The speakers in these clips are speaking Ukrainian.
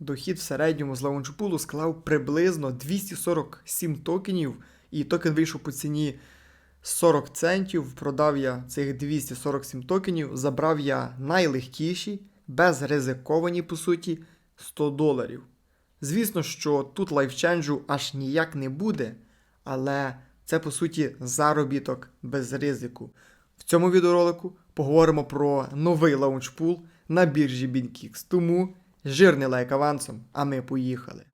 Дохід в середньому з лаунчпулу склав приблизно 247 токенів, і токен вийшов по ціні 40 центів. Продав я цих 247 токенів, забрав я найлегкіші, безризиковані, по суті, 100 доларів. Звісно, що тут лайфченджу аж ніяк не буде, але це по суті заробіток без ризику. В цьому відеоролику поговоримо про новий лаунчпул на біржі BinKix. Тому жирний лайк авансом, а ми поїхали.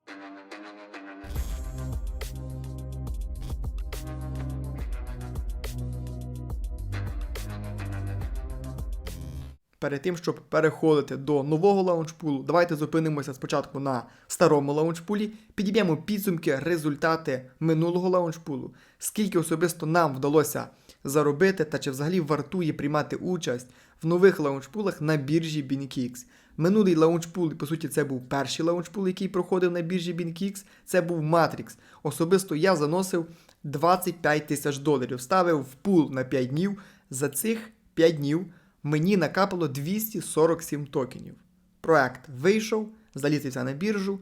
Перед тим, щоб переходити до нового лаунчпулу, давайте зупинимося спочатку на старому лаунчпулі, підіб'ємо підсумки, результати минулого лаунчпулу, скільки особисто нам вдалося заробити та чи взагалі вартує приймати участь в нових лаунчпулах на біржі BinKix. Минулий лаунчпул, по суті, це був перший лаунчпул, який проходив на біржі BinKix, це був Matrix. Особисто я заносив 25 тисяч доларів, ставив в пул на 5 днів. За цих 5 днів мені накапало 247 токенів. Проект вийшов, залізився на біржу.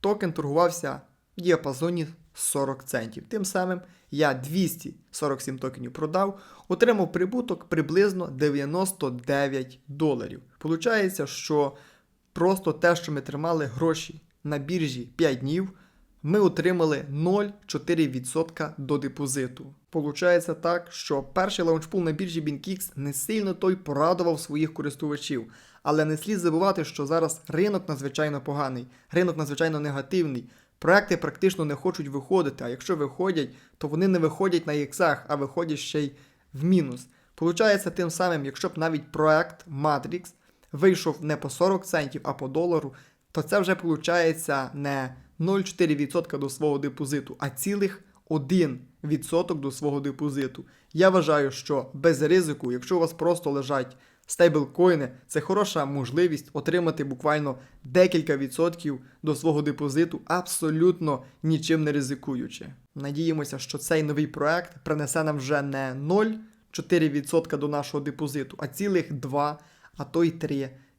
Токен торгувався в діапазоні 40 центів. Тим самим я 247 токенів продав, отримав прибуток приблизно 99 доларів. Получається, що просто те, що ми тримали гроші на біржі 5 днів, ми отримали 0,4% до депозиту. Получається так, що перший лаунчпул на біржі BinKix не сильно той порадував своїх користувачів. Але не слід забувати, що зараз ринок надзвичайно поганий, ринок надзвичайно негативний. Проекти практично не хочуть виходити, а якщо виходять, то вони не виходять на іксах, а виходять ще й в мінус. Получається тим самим, якщо б навіть проект Matrix вийшов не по 40 центів, а по долару, то це вже виходить не 0,4% до свого депозиту, а цілих 1% до свого депозиту. Я вважаю, що без ризику, якщо у вас просто лежать стейблкоїни, це хороша можливість отримати буквально декілька відсотків до свого депозиту, абсолютно нічим не ризикуючи. Надіємося, що цей новий проект принесе нам вже не 0,4% до нашого депозиту, а цілих 2, а то й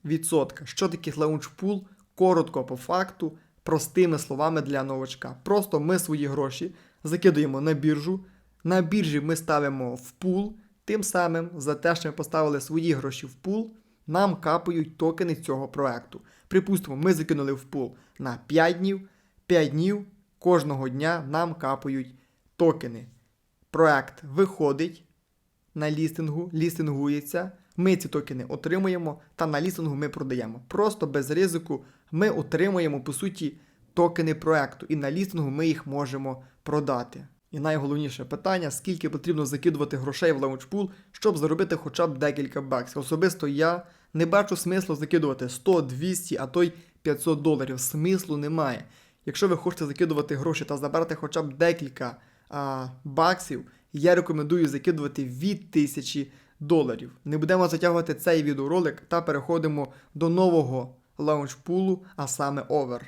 3%. Що таке лаунчпул? Коротко по факту, простими словами для новачка. Просто ми свої гроші закидуємо на біржу. На біржі ми ставимо в пул. Тим самим, за те, що ми поставили свої гроші в пул, нам капають токени цього проекту. Припустимо, ми закинули в пул на 5 днів, 5 днів кожного дня нам капають токени. Проект виходить на лістингу, лістингується. Ми ці токени отримуємо та на лістингу ми продаємо. Просто без ризику ми отримуємо, по суті, токени проекту, і на лістингу ми їх можемо продати. І найголовніше питання: скільки потрібно закидувати грошей в лаунчпул, щоб заробити хоча б декілька баксів. Особисто я не бачу смислу закидувати 100, 200, а то й 500 доларів. Смислу немає. Якщо ви хочете закидувати гроші та забрати хоча б декілька а, баксів, я рекомендую закидувати від 1000 доларів. Не будемо затягувати цей відеоролик та переходимо до нового лаунчпулу, а саме Over.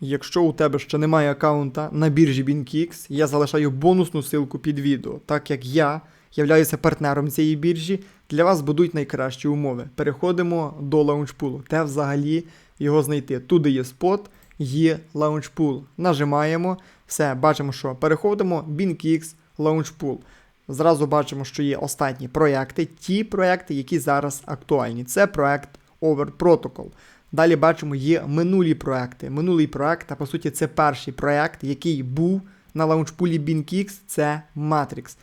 Якщо у тебе ще немає аккаунта на біржі BinKix, я залишаю бонусну ссылку під відео, так як я являюся партнером цієї біржі, для вас будуть найкращі умови. Переходимо до лаунчпулу. Де взагалі його знайти? Туди є спот, є лаунчпул. Нажимаємо, все, бачимо, що переходимо, BinKix, лаунчпул. Зразу бачимо, що є останні проекти, ті проекти, які зараз актуальні. Це проект Over Protocol. Далі бачимо, є минулі проекти. Минулий проект, а по суті, це перший проект, який був на лаунчпулі BinKix, це Matrix.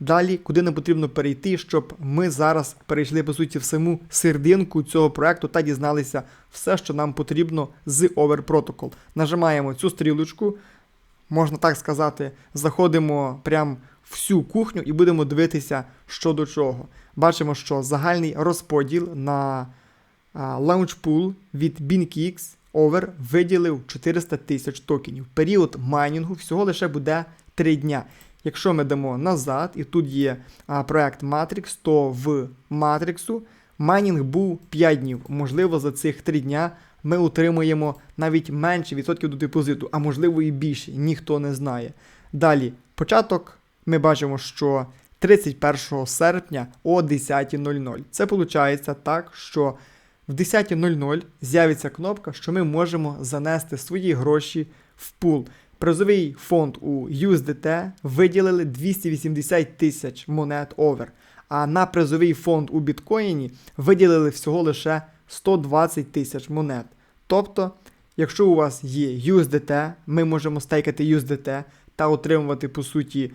Далі, куди нам потрібно перейти, щоб ми зараз перейшли, по суті, в саму серединку цього проекту та дізналися все, що нам потрібно з Over Protocol. Нажимаємо цю стрілочку, можна так сказати, заходимо прямо всю кухню і будемо дивитися, що до чого. Бачимо, що загальний розподіл на лаунчпул від BinKix Over виділив 400 тисяч токенів. Період майнінгу всього лише буде 3 дня. Якщо ми дамо назад, і тут є а, проект Matrix, то в Matrix майнінг був 5 днів. Можливо, за цих 3 дня ми отримуємо навіть менше відсотків до депозиту, а можливо і більше, ніхто не знає. Далі, початок ми бачимо, що 31 серпня о 10.00. Це виходить так, що в 10.00 з'явиться кнопка, що ми можемо занести свої гроші в пул. Призовий фонд у USDT виділили 280 тисяч монет овер, а на призовий фонд у біткоїні виділили всього лише 120 тисяч монет. Тобто, якщо у вас є USDT, ми можемо стейкати USDT та отримувати по суті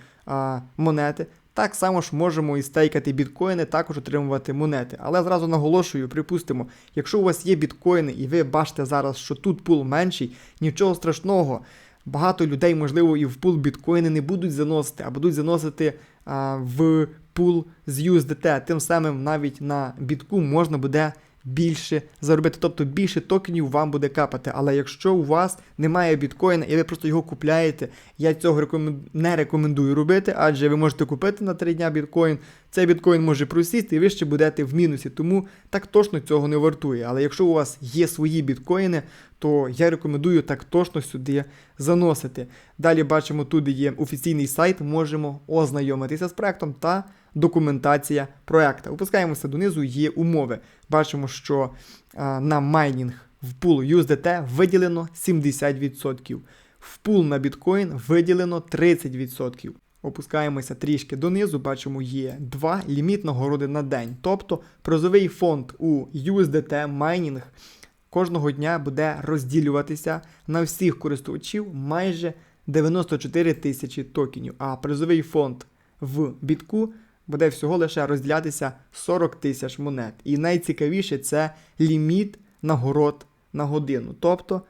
монети. Так само ж можемо і стейкати біткоїни, також отримувати монети. Але зразу наголошую, припустимо, якщо у вас є біткоїни і ви бачите зараз, що тут пул менший, нічого страшного. Багато людей, можливо, і в пул біткоїни не будуть заносити, а будуть заносити а, в пул з USDT. Тим самим навіть на бітку можна буде більше заробити, тобто більше токенів вам буде капати. Але якщо у вас немає біткоїна і ви просто його купляєте, я цього не рекомендую робити, адже ви можете купити на 3 дня біткоін. Цей біткоін може просісти, і ви ще будете в мінусі, тому так точно цього не вартує. Але якщо у вас є свої біткоїни, то я рекомендую так точно сюди заносити. Далі бачимо, тут є офіційний сайт, можемо ознайомитися з проектом та документація проекту. Опускаємося донизу, є умови. Бачимо, що а, на майнінг в пул USDT виділено 70%. В пул на біткоін виділено 30%. Опускаємося трішки донизу, бачимо, є два ліміт нагороди на день. Тобто призовий фонд у USDT майнінг кожного дня буде розділюватися на всіх користувачів майже 94 тисячі токенів, а призовий фонд в бітку буде всього лише розділятися 40 тисяч монет. І найцікавіше це ліміт нагород на годину. Тобто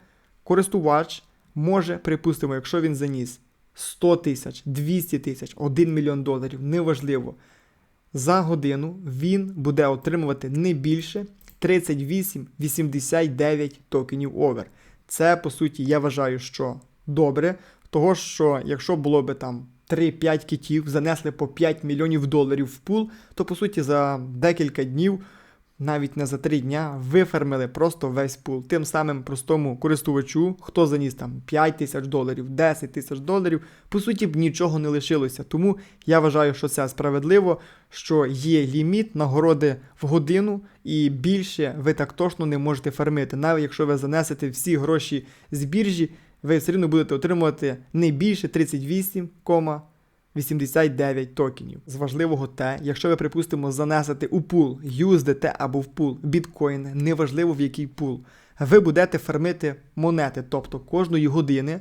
користувач може, припустимо, якщо він заніс 100 тисяч, 200 тисяч, 1 мільйон доларів, неважливо. За годину він буде отримувати не більше 38,89 токенів овер. Це, по суті, я вважаю, що добре. Того, що якщо було би там 3-5 китів, занесли по 5 мільйонів доларів в пул, то по суті за декілька днів, навіть не за 3 дня, вифермили просто весь пул. Тим самим простому користувачу, хто заніс там 5 тисяч доларів, 10 тисяч доларів, по суті б нічого не лишилося. Тому я вважаю, що це справедливо, що є ліміт нагороди в годину, і більше ви так точно не можете фармити. Навіть якщо ви занесете всі гроші з біржі, ви все рівно будете отримувати не більше 38,89 токенів. З важливого те, якщо ви, припустимо, занесете у пул USDT або в пул біткоїни, неважливо в який пул, ви будете фермити монети, тобто кожної години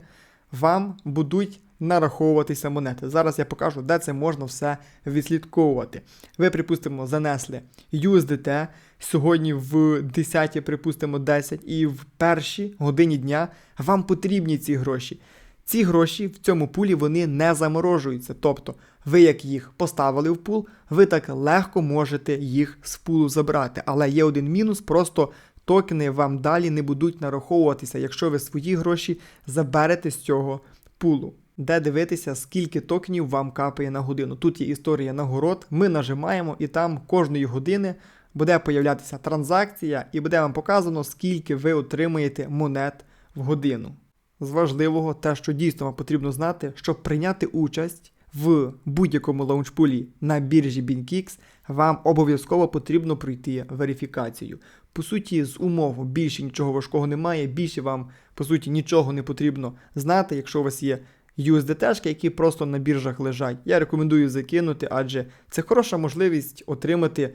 вам будуть нараховуватися монети. Зараз я покажу, де це можна все відслідковувати. Ви, припустимо, занесли USDT сьогодні в 10, припустимо, 10, і в першій годині дня вам потрібні ці гроші. Ці гроші в цьому пулі вони не заморожуються. Тобто, ви як їх поставили в пул, ви так легко можете їх з пулу забрати. Але є один мінус, просто токени вам далі не будуть нараховуватися, якщо ви свої гроші заберете з цього пулу. Де дивитися, скільки токенів вам капає на годину. Тут є історія нагород. Ми нажимаємо, і там кожної години буде появлятися транзакція, і буде вам показано, скільки ви отримаєте монет в годину. З важливого, те, що дійсно вам потрібно знати, щоб прийняти участь в будь-якому лаунчпулі на біржі BinKix, вам обов'язково потрібно пройти верифікацію. По суті, з умов більше нічого важкого немає, більше вам, по суті, нічого не потрібно знати, якщо у вас є USDT, які просто на біржах лежать. Я рекомендую закинути, адже це хороша можливість отримати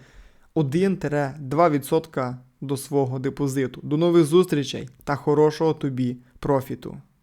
1-2% до свого депозиту. До нових зустрічей та хорошого тобі профіту!